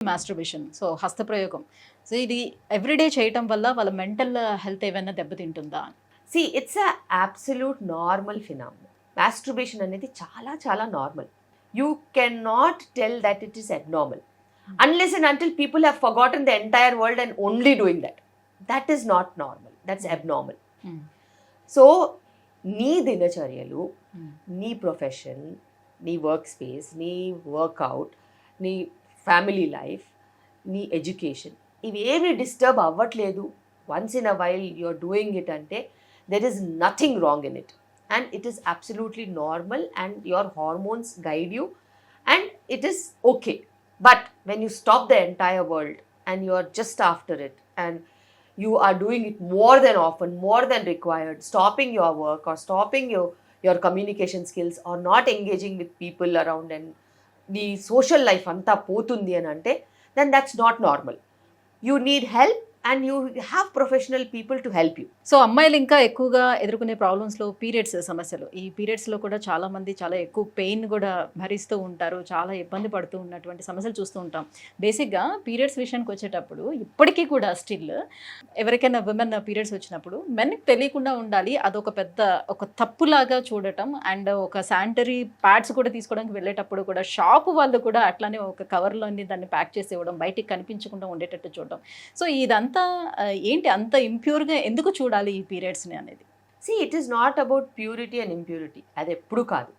Masturbation so హస్తప్రయోగం. So ఇది everyday చేయటం వల్ల వాళ్ళ మెంటల్ హెల్త్ ఏమైనా దెబ్బతింటుందా? See it's a absolute normal phenomena masturbation అనేది చాలా చాలా normal you can not tell that it is abnormal unless and until people have forgotten the entire world and only doing that that is not normal that's abnormal so నీ దినచర్యలు నీ profession నీ work space నీ workout నీ family life నీ education. ఇవేమి disturb అవ్వట్లేదు. Once in a while you're doing it అంటే there is nothing wrong in it. And it is absolutely normal and your hormones guide you and it is okay. But when you stop the entire world and you are just after it and you are doing it more then often more then required stopping your work or stopping your your communication skills or not engaging with people around and నీ social life అంతా పోతుంది అని అంటే then that's not normal you need help and you have professional people to help you so అమ్మాయిలు ఇంకా ఎక్కువగా ఎదుర్కొనే ప్రాబ్లమ్స్లో periods సమస్యలు. ఈ పీరియడ్స్లో కూడా చాలామంది చాలా ఎక్కువ పెయిన్ కూడా భరిస్తూ ఉంటారు చాలా ఇబ్బంది పడుతూ ఉన్నటువంటి సమస్యలు చూస్తూ ఉంటాం. బేసిక్గా పీరియడ్స్ విషయానికి వచ్చేటప్పుడు ఇప్పటికీ కూడా స్టిల్ ఎవరికైనా విమెన్ పీరియడ్స్ వచ్చినప్పుడు మెన్కి తెలియకుండా ఉండాలి అదొక పెద్ద ఒక తప్పులాగా చూడటం అండ్ ఒక శానిటరీ ప్యాడ్స్ కూడా తీసుకోవడానికి వెళ్ళేటప్పుడు కూడా షాపు వాళ్ళు కూడా అట్లానే ఒక కవర్లోని దాన్ని ప్యాక్ చేసి ఇవ్వడం బయటికి కనిపించకుండా ఉండేటట్టు చూడడం సో ఇదంతా అంత ఏంటి అంత ఇంప్యూర్గా ఎందుకు చూడాలి ఈ పీరియడ్స్ని అనేది? See it is not about purity and impurity అది ఎప్పుడు కాదు.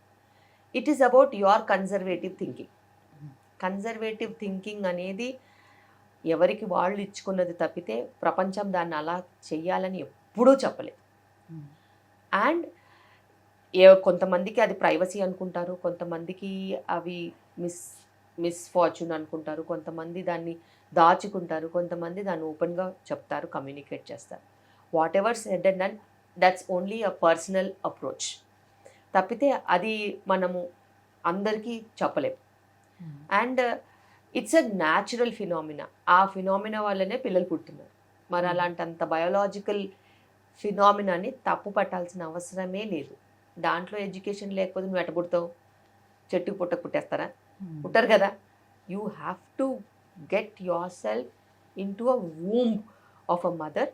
It is about your conservative thinking conservative thinking అనేది ఎవరికి వాళ్ళు ఇచ్చుకున్నది తప్పితే ప్రపంచం దాన్ని అలా చెయ్యాలని ఎప్పుడూ చెప్పలేదు. అండ్ ఏ కొంతమందికి అది ప్రైవసీ అనుకుంటారు కొంతమందికి అవి మిస్ మిస్ ఫార్చ్యూన్ అనుకుంటారు. కొంతమంది దాన్ని దాచుకుంటారు. కొంతమంది దాన్ని ఓపెన్గా చెప్తారు కమ్యూనికేట్ చేస్తారు. Whatever said and and that's only a personal approach తప్పితే అది మనము అందరికీ చెప్పలేం. And it's a natural phenomena ఆ ఫినామినా వల్లనే పిల్లలు పుట్టున్నారు మరి అలాంటంత బయోలాజికల్ ఫినామినాని తప్పు పట్టాల్సిన అవసరమే లేదు. దాంట్లో ఎడ్యుకేషన్ లేకపోతే నువ్వు ఎట్ట పుడతావు చెట్టుకు పుట్ట పుట్టేస్తారా? పుట్టరు కదా? You have to get yourself into a womb of a mother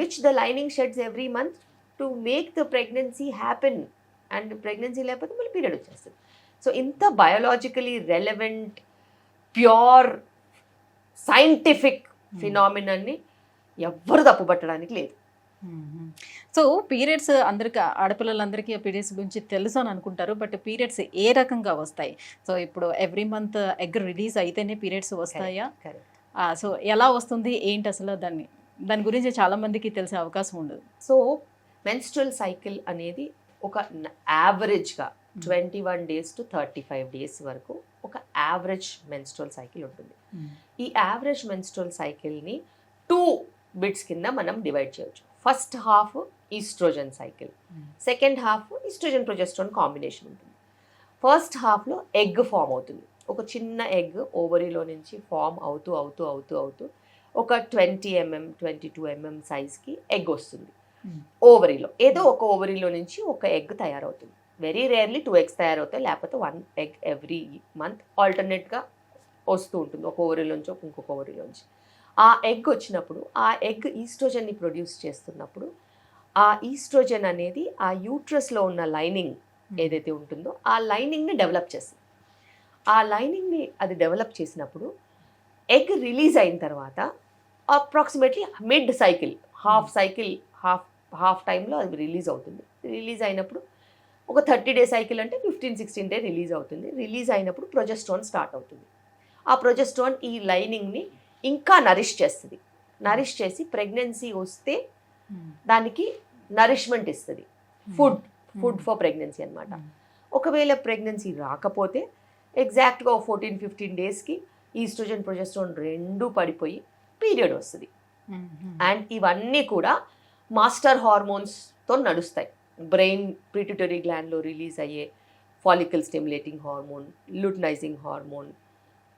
which the lining sheds every month to make the pregnancy happen and pregnancy లేకపోతే మళ్ళీ పీరియడ్ వచ్చేస్తుంది. సో ఇంత బయోలాజికలీ రెలవెంట్ ప్యూర్ సైంటిఫిక్ ఫినామినాన్ని ఎవ్వరు తప్పుపట్టడానికి లేదు. సో పీరియడ్స్ అందరికి ఆడపిల్లలందరికీ periods గురించి తెలుసు అని అనుకుంటారు బట్ పీరియడ్స్ ఏ రకంగా వస్తాయి? సో ఇప్పుడు ఎవ్రీ మంత్ ఎగ్ రిలీజ్ అయితేనే పీరియడ్స్ వస్తాయా? సో ఎలా వస్తుంది? ఏంటి అసలు దాన్ని? దాని గురించి చాలా మందికి తెలిసే అవకాశం ఉండదు. సో మెన్స్ట్రల్ సైకిల్ అనేది ఒక యావరేజ్గా twenty one days to thirty five days వరకు ఒక యావరేజ్ మెన్స్ట్రల్ సైకిల్ ఉంటుంది. ఈ యావరేజ్ మెన్స్ట్రల్ సైకిల్ని టూ బిట్స్ కింద మనం డివైడ్ చేయొచ్చు. First half oestrogen cycle. Second half oestrogen progesterone combination ఉంటుంది. ఫస్ట్ హాఫ్లో ఎగ్ ఫామ్ అవుతుంది. ఒక చిన్న ఎగ్ ఓవరీలో నుంచి ఫామ్ అవుతూ అవుతూ అవుతూ అవుతూ ఒక twenty mm twenty two mm సైజ్కి ఎగ్ వస్తుంది. ఓవరీలో. ఏదో ఒక ఓవరీలో నుంచి ఒక ఎగ్ తయారవుతుంది. వెరీ రేర్లీ టూ ఎగ్స్ తయారవుతాయి. లేకపోతే వన్ ఎగ్ ఎవ్రీ మంత్ ఆల్టర్నేట్గా వస్తూ ఉంటుంది. ఒక ఓవరీలోంచి ఇంకొక ఓవరీలోంచి ఆ ఎగ్ వచ్చినప్పుడు ఆ ఎగ్ ఈస్ట్రోజన్ని ప్రొడ్యూస్ చేస్తున్నప్పుడు ఆ ఈస్ట్రోజన్ అనేది ఆ యూట్రస్లో ఉన్న లైనింగ్ ఏదైతే ఉంటుందో ఆ లైనింగ్ని డెవలప్ చేస్తుంది. ఆ లైనింగ్ని అది డెవలప్ చేసినప్పుడు ఎగ్ రిలీజ్ అయిన తర్వాత approximately mid cycle half cycle half half టైంలో అది రిలీజ్ అవుతుంది. రిలీజ్ అయినప్పుడు ఒక థర్టీ డే సైకిల్ అంటే ఫిఫ్టీన్ సిక్స్టీన్ డే రిలీజ్ అవుతుంది. రిలీజ్ అయినప్పుడు ప్రొజెస్ట్రాన్ స్టార్ట్ అవుతుంది. ఆ ప్రొజెస్ట్రాన్ ఈ లైనింగ్ని ఇంకా నరిష్ చేస్తుంది. నరిష్ చేసి ప్రెగ్నెన్సీ వస్తే దానికి నరిష్మెంట్ ఇస్తుంది. ఫుడ్ ఫుడ్ ఫర్ ప్రెగ్నెన్సీ అనమాట ఒకవేళ ప్రెగ్నెన్సీ రాకపోతే ఎగ్జాక్ట్గా ఫోర్టీన్ ఫిఫ్టీన్ డేస్కి ఈస్ట్రోజన్ ప్రొజెస్ట్రాన్ రెండు పడిపోయి పీరియడ్ వస్తుంది. అండ్ ఇవన్నీ కూడా మాస్టర్ హార్మోన్స్తో నడుస్తాయి. బ్రెయిన్ ప్రిటిటరీ గ్లాండ్లో రిలీజ్ అయ్యే follicle stimulating hormone luteinising hormone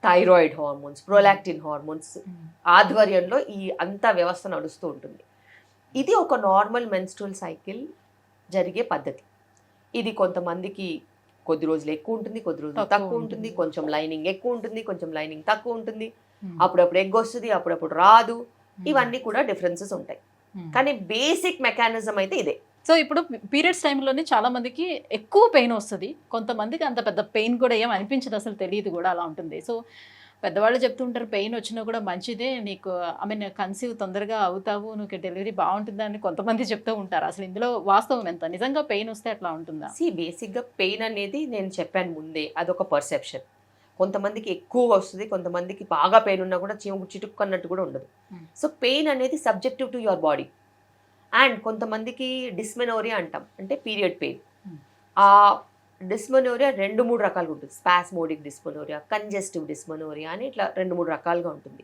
thyroid hormones prolactin hormones ఆధ్వర్యంలో ఈ అంతా వ్యవస్థ నడుస్తూ ఉంటుంది. ఇది ఒక నార్మల్ మెన్స్ట్రల్ సైకిల్ జరిగే పద్ధతి. ఇది కొంతమందికి కొద్ది రోజులు ఎక్కువ ఉంటుంది కొద్ది రోజులు తక్కువ ఉంటుంది. కొంచెం లైనింగ్ ఎక్కువ ఉంటుంది కొంచెం లైనింగ్ తక్కువ ఉంటుంది. Hmm. అప్పుడప్పుడు ఎగ్ వస్తుంది అప్పుడప్పుడు రాదు. ఇవన్నీ కూడా డిఫరెన్సెస్ ఉంటాయి. Hmm. కానీ బేసిక్ మెకానిజం అయితే ఇదే. సో ఇప్పుడు పీరియడ్స్ టైంలోనే చాలా మందికి ఎక్కువ పెయిన్ వస్తుంది. కొంతమందికి అంత పెద్ద పెయిన్ కూడా ఏం అనిపించదు అసలు తెలియదు కూడా అలా ఉంటుంది. సో పెద్దవాళ్ళు చెప్తుంటారు పెయిన్ వచ్చినా కూడా మంచిదే నీకు ఐ మీన్ కన్సీవ్ తొందరగా అవుతావు నువ్వు డెలివరీ బాగుంటుందా అని కొంతమంది చెప్తూ ఉంటారు. అసలు ఇందులో వాస్తవం ఎంత? నిజంగా పెయిన్ వస్తే అట్లా ఉంటుందా? సి బేసిక్గా పెయిన్ అనేది నేను చెప్పాను ముందే అదొక పర్సెప్షన్. కొంతమందికి ఎక్కువ వస్తుంది కొంతమందికి బాగా పెయిన్ ఉన్నా కూడా చీమ చిటుక్కు అన్నట్టు కూడా ఉండదు. సో పెయిన్ అనేది subjective to your body. And కొంతమందికి డిస్మెనోరియా అంటాం. అంటే పీరియడ్ పెయిన్ Hmm. ఆ డిస్మెనోరియా రెండు మూడు రకాలుగా ఉంటుంది. స్పాస్మోడిక్ డిస్మెనోరియా కంజెస్టివ్ డిస్మెనోరియా అని ఇట్లా రెండు మూడు రకాలుగా ఉంటుంది.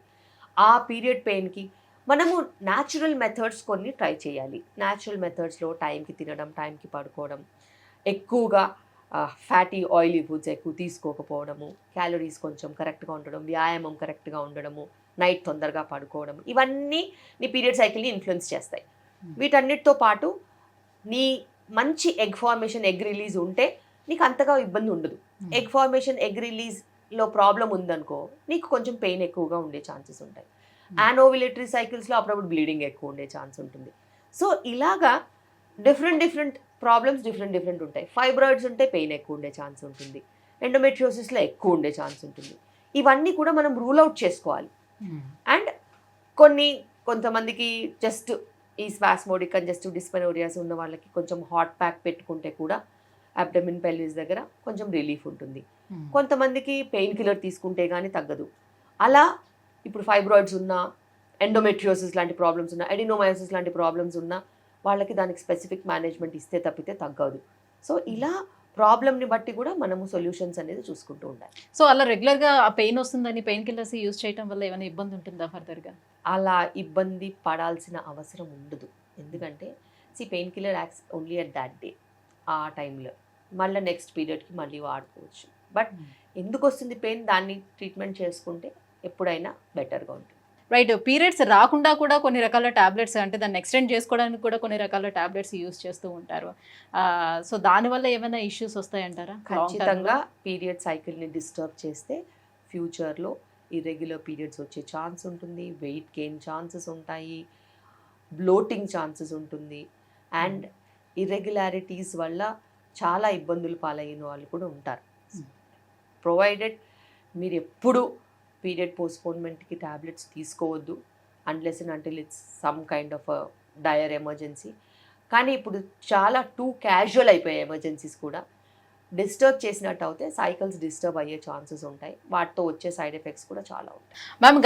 ఆ పీరియడ్ పెయిన్కి మనము న్యాచురల్ మెథడ్స్ కొన్ని ట్రై చేయాలి. న్యాచురల్ మెథడ్స్లో టైంకి తినడం టైంకి పడుకోవడం ఎక్కువగా ఫ్యాటీ ఆయిలీ ఫుడ్స్ ఎక్కువ తీసుకోకపోవడము క్యాలరీస్ కొంచెం కరెక్ట్గా ఉండడం వ్యాయామం కరెక్ట్గా ఉండడము నైట్ తొందరగా పడుకోవడం ఇవన్నీ నీ పీరియడ్ సైకిల్ని ఇన్ఫ్లుయెన్స్ చేస్తాయి. వీటన్నిటితో పాటు నీ మంచి ఎగ్ ఫార్మేషన్ ఎగ్ రిలీజ్ ఉంటే నీకు అంతగా ఇబ్బంది ఉండదు. Hmm. ఎగ్ ఫార్మేషన్ ఎగ్ రిలీజ్లో ప్రాబ్లం ఉందనుకో నీకు కొంచెం పెయిన్ ఎక్కువగా ఉండే ఛాన్సెస్ ఉంటాయి. Hmm. యానోవిలేటరీ సైకిల్స్లో అప్పుడప్పుడు బ్లీడింగ్ ఎక్కువ ఉండే ఛాన్స్ ఉంటుంది. సో ఇలాగా different different problems different different ఉంటాయి. ఫైబ్రాయిడ్స్ ఉంటే పెయిన్ ఎక్కువ ఉండే ఛాన్స్ ఉంటుంది. ఎండోమెట్రియోసిస్లో ఎక్కువ ఉండే ఛాన్స్ ఉంటుంది. ఇవన్నీ కూడా మనం రూల్ అవుట్ చేసుకోవాలి. అండ్ కొన్ని కొంతమందికి జస్ట్ ఈ స్పాస్మోడిక్ కంజెస్టివ్ డిస్పెనోరియాస్ ఉన్న వాళ్ళకి కొంచెం హాట్ ప్యాక్ పెట్టుకుంటే కూడా అబ్డమిన్ పెల్విస్ దగ్గర కొంచెం రిలీఫ్ ఉంటుంది. కొంతమందికి పెయిన్ కిల్లర్ తీసుకుంటే కానీ తగ్గదు. అలా ఇప్పుడు ఫైబ్రాయిడ్స్ ఉన్నా ఎండోమెట్రియోసిస్ లాంటి ప్రాబ్లమ్స్ ఉన్నా ఎడినోమయోసిస్ లాంటి ప్రాబ్లమ్స్ ఉన్నా వాళ్ళకి దానికి స్పెసిఫిక్ మేనేజ్మెంట్ ఇస్తే తప్పితే తగ్గదు. సో ఇలా ప్రాబ్లమ్ని బట్టి కూడా మనము సొల్యూషన్స్ అనేది చూసుకుంటూ ఉండాలి. సో అలా రెగ్యులర్గా ఆ పెయిన్ వస్తుందని పెయిన్ కిల్లర్స్ యూజ్ చేయడం వల్ల ఏమైనా ఇబ్బంది ఉంటుందా ఫర్దర్గా అలా ఇబ్బంది పడాల్సిన అవసరం ఉండదు. ఎందుకంటే see pain killer acts only at that day ఆ టైంలో మళ్ళీ నెక్స్ట్ పీరియడ్కి మళ్ళీ వాడుకోవచ్చు. బట్ ఎందుకు వస్తుంది పెయిన్ దాన్ని ట్రీట్మెంట్ చేసుకుంటే ఎప్పుడైనా బెటర్గా ఉంటుంది. రైట్ పీరియడ్స్ రాకుండా కూడా కొన్ని రకాల టాబ్లెట్స్ అంటే దాన్ని ఎక్స్టెండ్ చేసుకోవడానికి కూడా కొన్ని రకాల టాబ్లెట్స్ యూస్ చేస్తూ ఉంటారు సో దానివల్ల ఏమైనా ఇష్యూస్ వస్తాయంటారా? ఖచ్చితంగా పీరియడ్ సైకిల్ని డిస్టర్బ్ చేస్తే ఫ్యూచర్లో ఇర్రెగ్యులర్ పీరియడ్స్ వచ్చే ఛాన్స్ ఉంటుంది వెయిట్ గెయిన్ ఛాన్సెస్ ఉంటాయి బ్లోటింగ్ ఛాన్సెస్ ఉంటుంది అండ్ ఇర్రెగ్యులారిటీస్ వల్ల చాలా ఇబ్బందులు పాలైన వాళ్ళు కూడా ఉంటారు Hmm. ప్రొవైడెడ్ మీరు ఎప్పుడు పీరియడ్ పోస్ట్పోన్మెంట్కి ట్యాబ్లెట్స్ తీసుకోవద్దు unless and until it's some kind of dire emergency కానీ ఇప్పుడు చాలా టూ క్యాజువల్ అయిపోయాయి ఎమర్జెన్సీస్ కూడా. డిస్టర్బ్ చేసినట్టు అయితే సైకిల్స్ డిస్టర్బ్ అయ్యే ఛాన్సెస్ ఉంటాయి. వాటితో వచ్చే సైడ్ ఎఫెక్ట్స్ కూడా చాలా ఉంటాయి. మ్యామ్ గత